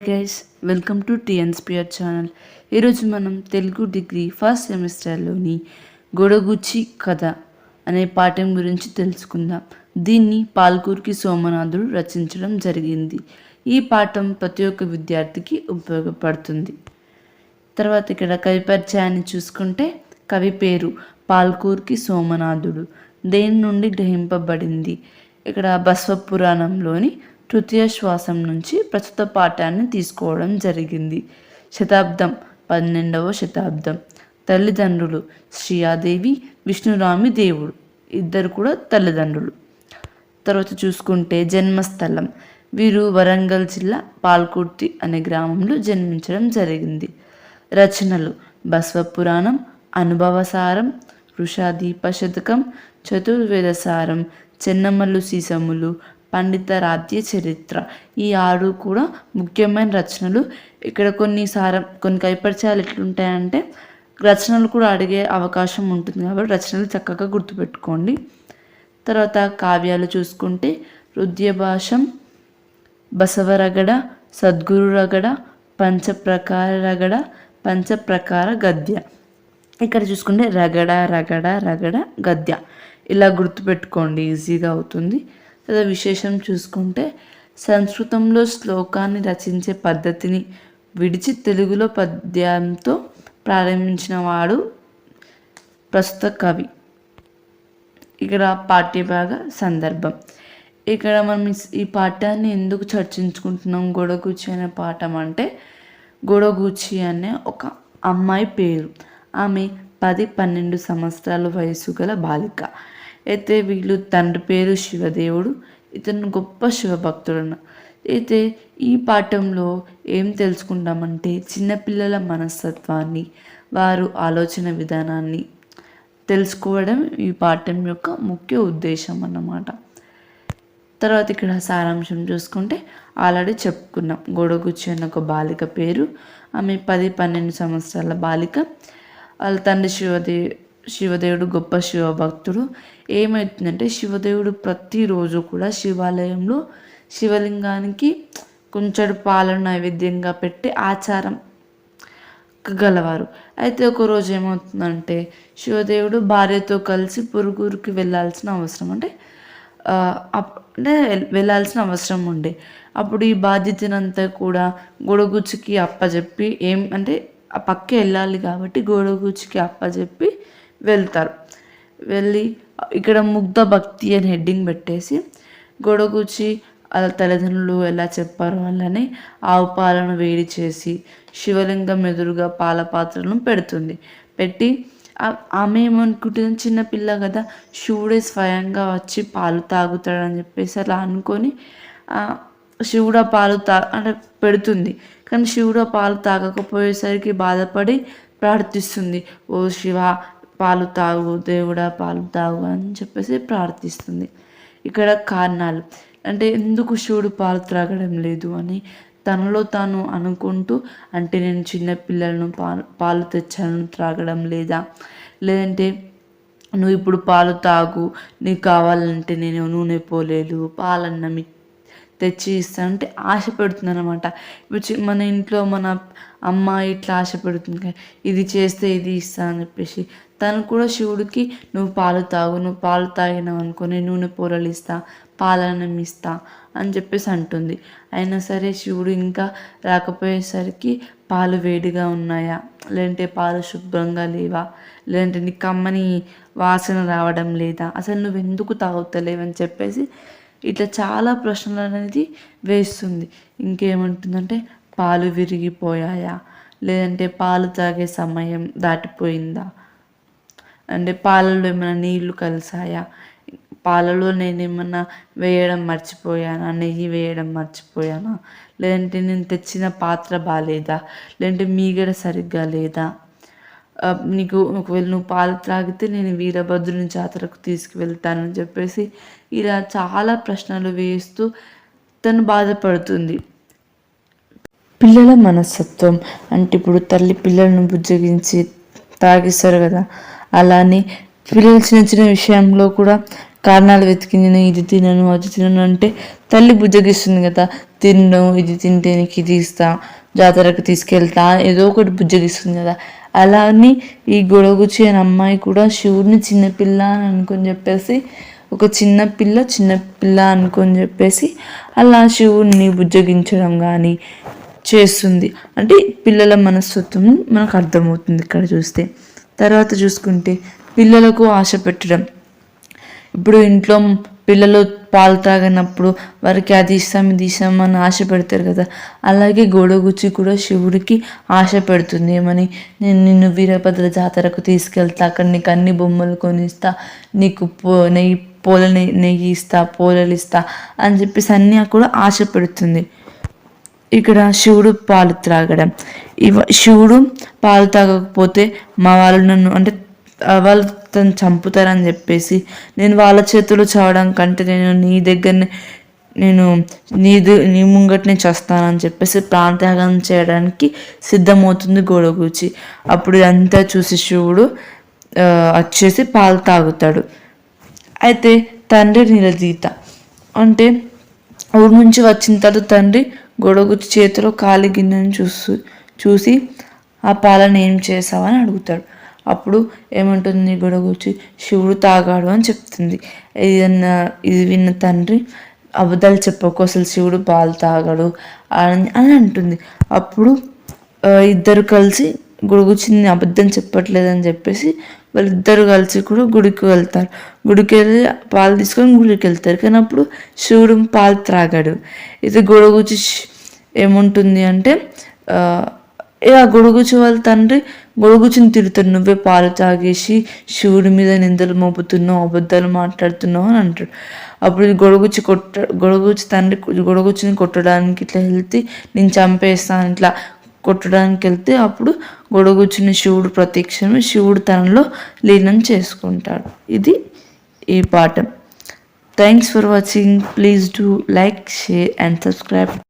Guys welcome to TNSPR channel ఈరోజు మనం Telugu degree first సెమిస్టర్లోని గొడగుచ్చి కథ అనే పాఠం గురించి తెలుసుకుందాం. దీన్ని పాల్కూర్కి సోమనాథుడు రచించడం జరిగింది. ఈ పాఠం ప్రతి ఒక్క విద్యార్థికి ఉపయోగపడుతుంది. తర్వాత ఇక్కడ కవి పరిచయాన్ని చూసుకుంటే కవి పేరు పాల్కూరికి సోమనాథుడు. దేని నుండి గ్రహింపబడింది? ఇక్కడ బస్వ పురాణంలోని తృతీయ శ్వాసం నుంచి ప్రస్తుత పాఠాన్ని తీసుకోవడం జరిగింది. శతాబ్దం పన్నెండవ శతాబ్దం. తల్లిదండ్రులు శ్రీయాదేవి విష్ణురామి దేవుడు. ఇద్దరు కూడా తల్లిదండ్రులు. తర్వాత చూసుకుంటే జన్మస్థలం. వీరు వరంగల్ జిల్లా పాల్కుర్తి అనే గ్రామంలో జన్మించడం జరిగింది. రచనలు బస్వపురాణం అనుభవసారం వృషాదీప శతకం చతుర్వేదసారం చెన్నమల్లు సీసములు పండిత రాజ్య చరిత్ర. ఈ ఆరు కూడా ముఖ్యమైన రచనలు. ఇక్కడ కొన్ని సారం కొన్ని కైపరిచయాలు ఎట్లుంటాయంటే రచనలు కూడా అడిగే అవకాశం ఉంటుంది కాబట్టి రచనలు చక్కగా గుర్తుపెట్టుకోండి. తర్వాత కావ్యాలు చూసుకుంటే హృదయభాషం బసవరగడ సద్గురు రగడ పంచప్రకార రగడ పంచప్రకార గద్య. ఇక్కడ చూసుకుంటే రగడ రగడ రగడ గద్య. ఇలా గుర్తుపెట్టుకోండి ఈజీగా అవుతుంది. లేదా విశేషం చూసుకుంటే సంస్కృతంలో శ్లోకాన్ని రచించే పద్ధతిని విడిచి తెలుగులో పద్యంతో ప్రారంభించిన వాడు ప్రస్తుత కవి. ఇక్కడ పాఠ్యభాగ సందర్భం. ఇక్కడ మనం ఈ పాఠాన్ని ఎందుకు చర్చించుకుంటున్నాం? గొడగూచి అనే పాఠం అంటే గొడగూచి అనే ఒక అమ్మాయి పేరు. ఆమె పది పన్నెండు సంవత్సరాల వయసు గల బాలిక. అయితే వీళ్ళు తండ్రి పేరు శివదేవుడు ఇతను గొప్ప శివభక్తుడు అయితే ఈ పాఠంలో ఏం తెలుసుకుంటామంటే చిన్నపిల్లల మనస్తత్వాన్ని వారు ఆలోచన విధానాన్ని తెలుసుకోవడం ఈ పాఠం యొక్క ముఖ్య ఉద్దేశం అన్నమాట. తర్వాత ఇక్కడ సారాంశం చూసుకుంటే ఆల్రెడీ చెప్పుకున్నాం. గొడగుచ్చి అన్న ఒక బాలిక పేరు ఆమె పది పన్నెండు సంవత్సరాల బాలిక. వాళ్ళ తండ్రి శివదే శివదేవుడు గొప్ప శివభక్తుడు. ఏమవుతుందంటే శివదేవుడు ప్రతిరోజు కూడా శివాలయంలో శివలింగానికి కొంచెడు పాలను నైవేద్యంగా పెట్టి ఆచారం గలవారు. అయితే ఒకరోజు ఏమవుతుందంటే శివదేవుడు భార్యతో కలిసి పురుగురికి వెళ్ళాల్సిన అవసరం అంటే అంటే వెళ్ళాల్సిన అవసరం ఉండే. అప్పుడు ఈ బాధ్యతనంతా కూడా గొడగుచ్చుకి అప్పచెప్పి ఏం అంటే ఆ పక్క వెళ్ళాలి కాబట్టి గోడగుచ్చికి అప్పచెప్పి వెళ్తారు. వెళ్ళి ఇక్కడ ముగ్ధ భక్తి అని హెడ్డింగ్ పెట్టేసి గొడగుచ్చి వాళ్ళ తల్లిదండ్రులు ఎలా చెప్పారో వాళ్ళని ఆవు పాలను వేడి చేసి శివలింగం ఎదురుగా పాల పాత్రలను పెడుతుంది. పెట్టి ఆమె ఏమనుకుంటుంది? చిన్నపిల్ల కదా శివుడే స్వయంగా వచ్చి పాలు తాగుతాడని చెప్పేసి అలా అనుకొని శివుడు పాలు తా అంటే పెడుతుంది. కానీ శివుడు పాలు తాగకపోయేసరికి బాధపడి ప్రార్థిస్తుంది. ఓ శివ పాలు తాగు దేవుడా పాలు తాగు అని చెప్పేసి ప్రార్థిస్తుంది. ఇక్కడ కారణాలు. అంటే ఎందుకు శివుడు పాలు త్రాగడం లేదు అని తనలో తాను అనుకుంటూ అంటే నేను చిన్న పిల్లలను పాలు పాలు తెచ్చాను త్రాగడం లేదా? లేదంటే నువ్వు ఇప్పుడు పాలు తాగు నీకు కావాలంటే నేను నూనె పోలేదు పాలన్నం తెచ్చి ఇస్తానంటే ఆశ పెడుతుంది అనమాట ఇప్పుడు మన ఇంట్లో మన అమ్మ ఇట్లా ఆశ పెడుతుంది ఇది చేస్తే ఇది ఇస్తా అని చెప్పేసి. తను కూడా శివుడికి నువ్వు పాలు తాగు నువ్వు పాలు తాగినావు అనుకో నేను నూనె పూరలు ఇస్తా పాలనం ఇస్తా అని చెప్పేసి అంటుంది. అయినా సరే శివుడు ఇంకా రాకపోయేసరికి పాలు వేడిగా ఉన్నాయా? లేదంటే పాలు శుభ్రంగా లేవా? లేదంటే నీ కమ్మని వాసన రావడం లేదా? అసలు నువ్వు ఎందుకు తాగుతలేవని చెప్పేసి ఇట్లా చాలా ప్రశ్నలు అనేది వేస్తుంది. ఇంకేమంటుందంటే పాలు విరిగిపోయాయా? లేదంటే పాలు తాగే సమయం దాటిపోయిందా? అంటే పాలలో ఏమైనా నీళ్ళు కలిసాయా పాలలో నేను ఏమన్నా వేయడం మర్చిపోయానా? నెయ్యి వేయడం మర్చిపోయానా? లేదంటే నేను తెచ్చిన పాత్ర బాగాలేదా లేదంటే మీగడ సరిగ్గా లేదా? నీకు ఒకవేళ నువ్వు పాలు త్రాగితే నేను వీరభద్రుని జాతరకు తీసుకువెళ్తానని చెప్పేసి ఇలా చాలా ప్రశ్నలు వేస్తూ తను బాధపడుతుంది. పిల్లల మనస్తత్వం. అంటే ఇప్పుడు తల్లి పిల్లలను బుజ్జగించి తాగిస్తారు కదా. అలానే పిల్లలు చిన్న చిన్న విషయంలో కూడా కారణాలు వెతికి నేను ఇది తినను అది తినను అంటే తల్లి బుజ్జగిస్తుంది కదా. తినడం ఇది తింటే నీకు ఇది ఇస్తా జాతరకు తీసుకెళ్తా ఏదో ఒకటి బుజ్జగిస్తుంది కదా. అలా అని ఈ గొడవగుచ్చి అనే అమ్మాయి కూడా శివుడిని చిన్నపిల్ల అని అనుకొని చెప్పేసి ఒక చిన్న పిల్ల చిన్న పిల్ల అనుకొని చెప్పేసి అలా శివుణ్ణి బుజ్జగించడం కానీ చేస్తుంది. అంటే పిల్లల మనస్తత్వం మనకు అర్థమవుతుంది ఇక్కడ చూస్తే. తర్వాత చూసుకుంటే పిల్లలకు ఆశ పెట్టడం. ఇప్పుడు ఇంట్లో పిల్లలు పాలు తాగినప్పుడు వారికి అది ఇస్తాం ఇది ఇస్తామని ఆశ పెడతారు కదా. అలాగే గోడగుచ్చి కూడా శివుడికి ఆశ పెడుతుంది. ఏమని? నేను నిన్ను వీరభద్ర జాతరకు తీసుకెళ్తా. అక్కడ నీకు అన్ని బొమ్మలు కొనిస్తా. నీకు పో నెయ్యి పూల నెయ్యి నెయ్యి ఇస్తా పూలలు ఇస్తా అని చెప్పేసి అన్నీ కూడా ఆశ పెడుతుంది. ఇక్కడ శివుడు పాలు త్రాగడం. ఇవ శివుడు పాలు తాగకపోతే మా వాళ్ళు నన్ను అంటే వాళ్ళు తను చంపుతారని చెప్పేసి నేను వాళ్ళ చేతులు చావడం కంటే నేను నీ దగ్గరనే నేను నీది నీ ముంగటనే చేస్తానని చెప్పేసి ప్రాణత్యాగం చేయడానికి సిద్ధమవుతుంది గోడగూచి. అప్పుడు ఇదంతా చూసి శివుడు వచ్చేసి పాలు తాగుతాడు. అయితే తండ్రి నిలదీత. అంటే ఊరు నుంచి వచ్చిన తర్వాత తండ్రి గొడగుచ్చి చేతిలో ఖాళీ గిన్నెను చూస్తూ చూసి ఆ పాలన ఏం చేసావని అడుగుతాడు. అప్పుడు ఏమంటుంది గొడగుచ్చి? శివుడు తాగాడు అని చెప్తుంది. ఏదన్నా ఇది విన్న తండ్రి అబద్ధాలు చెప్పకు అసలు శివుడు పాలు తాగాడు అని అని అంటుంది. అప్పుడు ఇద్దరు కలిసి గొడుగుచింది అబద్ధం చెప్పట్లేదని చెప్పేసి వాళ్ళిద్దరు కలిసి కూడా గుడికి వెళ్తారు. గుడికి వెళ్ళి పాలు తీసుకొని గుడికి వెళ్తారు. కానీ అప్పుడు శివుడు పాలు త్రాగాడు. ఇది గొడగుచి ఏముంటుంది అంటే ఇక ఏ ఆ గొడుగుచి వాళ్ళ తండ్రి గొడుగుచిని తిడుతాడు నువ్వే పాలు తాగేసి శివుడి మీద నిందలు మోపుతున్నావు అబద్ధాలు మాట్లాడుతున్నావు అని అంటాడు. అప్పుడు ఈ కొట్ట గొడుగుచి తండ్రి గొడుగుచిని కొట్టడానికి ఇట్లా వెళ్తే నేను చంపేస్తాను ఇట్లా కొట్టడానికి వెళ్తే అప్పుడు గొడగుచ్చిన శివుడు ప్రత్యక్షమే శివుడు తనలో లీనం చేసుకుంటాడు. ఇది ఈ పాఠం. Thanks for watching please do like share and subscribe